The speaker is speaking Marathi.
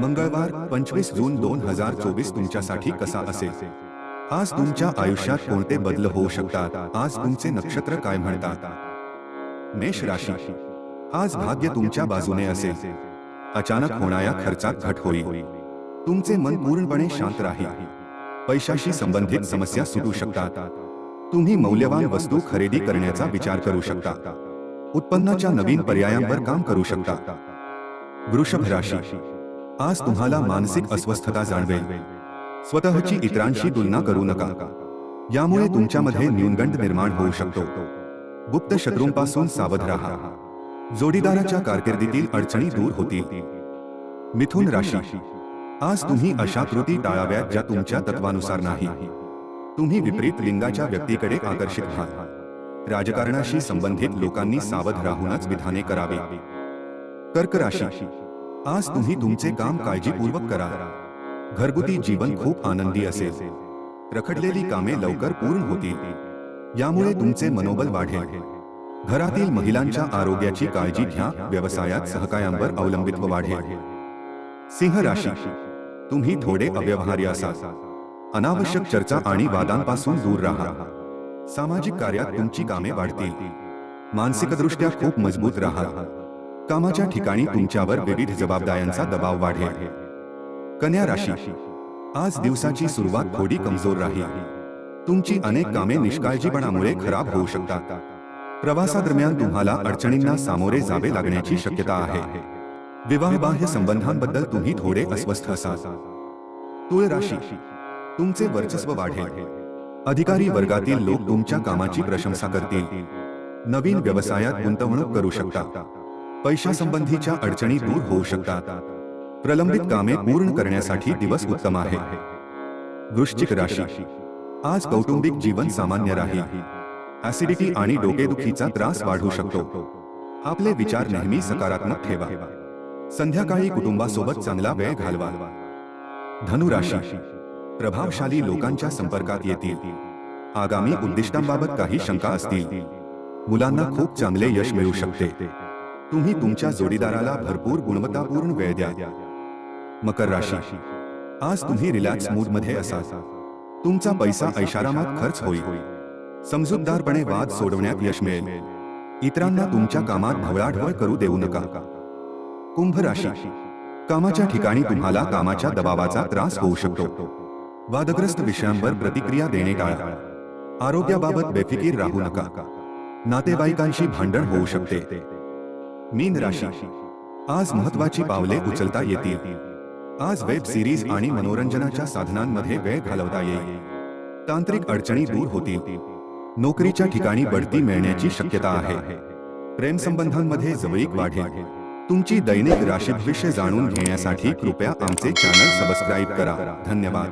मंगळवार, पंचवीस जून दोन हज़ार चोवीस तुमच्यासाठी कसा असेल? आज तुमच्या आयुष्यात कोणते बदल होऊ शकतात? आज तुमचे नक्षत्र काय म्हणतात? मेष राशी. आज भाग्य तुमच्या बाजूने असेल. अचानक होणाऱ्या खर्चात घट होईल. तुमचे मन पूर्णपणे शांत राहील. पैशाशी संबंधित समस्या सुटू शकतात. तुम्ही मौल्यवान वस्तू खरेदी करण्याचा विचार करू शकता. उत्पन्नाच्या नवीन पर्यायांवर काम करू शकता. वृषभ राशी. आज तुम्हाला मानसिक अस्वस्थता जाणवेल. स्वतःची इतरांशी तुलना करू नका. यामुळे तुमच्यामध्ये न्यूनगंड निर्माण होऊ शकतो. गुप्त शत्रूंपासून सावध राहा. जोडीदाराच्या कारकिर्दीतील अडचणी दूर होतील. मिथुन राशी. आज तुम्ही अशा कृती टाळाव्यात ज्या तुमच्या तत्वानुसार नाही. तुम्ही विपरीत लिंगाच्या व्यक्तीकडे आकर्षित व्हाल राजकारणाशी संबंधित लोकांनी सावध राहूनच विधाने करावी. कर्क राशी. आज तुम्ही तुमचे काम काळजीपूर्वक करा. घरगुती जीवन खूप आनंदी असेल. रखडलेली कामे लवकर पूर्ण होतील. यामुळे तुमचे मनोबल वाढेल. घरातील महिलांच्या आरोग्याची काळजी घ्या. व्यवसायात सहकायांवर अवलंबित्व वाढेल. सिंह राशी तुम्ही थोडे अव्यवहार्य असाल. अनावश्यक चर्चा आणि वादांपासून दूर राहा. सामाजिक कार्यात तुमची कामे वाढतील. मानसिकदृष्ट्या खूप मजबूत राहा कामाच्या ठिकाणी तुमच्यावर विविध जबाबदाऱ्यांचा दबाव वाढेल. कन्या राशी. आज दिवसाची सुरुवात थोडी कमज़ोर राहील. तुमची अनेक कामे निष्काळजीपणामुळे खराब होऊ शकतात. प्रवासादरम्यान तुम्हाला अडचणींना सामोरे जावे लागण्याची शक्यता आहे. विवाहबाह्य संबंधांबद्दल तुम्ही थोडे अस्वस्थ असाल. तुळ राशी. तुमचे वर्चस्व वाढेल. अधिकारी वर्गातील लोक तुमच्या कामाची प्रशंसा करतील. नवीन व्यवसायात गुंतवणूक करू शकता. पैशासंबंधीच्या अडचणी दूर शकतात. प्रलंबित कामे पूर्ण करण्यासाठी दिवस उत्तम आहे. वृश्चिक राशी. आज कौटुंबिक जीवन सामान्य राहील. ऍसिडिटी आणि डोकेदुखीचा त्रास वाढू शकतो. आपले विचार नेहमी सकारात्मक ठेवा. संध्याकाळी कुटुंबासोबत चांगला वेळ घालवा. धनुराशी. प्रभावशाली लोकांच्या संपर्कात येतील. आगामी उद्दिष्टांबाबत काही शंका असतील. मुलांना खूप चांगले यश मिळू शकते. तुम्ही तुमच्या जोडीदाराला भरपूर गुणवत्तापूर्ण वेळ द्या. मकर राशी. आज तुम्ही रिलॅक्स मूडमध्ये असाल. तुमचा पैसा ऐशारामात खर्च होईल. समजूतदारपणे वाद सोडवण्यात यश मिळेल. इतरांना तुमच्या कामात ढवळाढवळ करू देऊ नका. कुंभ राशी. कामाच्या ठिकाणी तुम्हाला कामाच्या दबावाचा त्रास होऊ शकतो. वादग्रस्त विषयांवर प्रतिक्रिया देणे टाळा. आरोग्याबाबत बेफिकीर राहू नका. नातेवाईकांशी भांडण होऊ शकते. मीन राशी. आज महत्वाची पावले उचलता येतील. आज वेब सिरीज आणि मनोरंजनाच्या साधनांमध्ये वेळ घालवता येईल. तांत्रिक अडचणी दूर होतील. नोकरीच्या ठिकाणी बढती मिळण्याची शक्यता आहे. प्रेम संबंधांमध्ये जवळीक वाढेल. तुमची दैनिक राशी भविष्य जाणून घेण्यासाठी कृपया आमचे चॅनल सबस्क्राईब करा. धन्यवाद.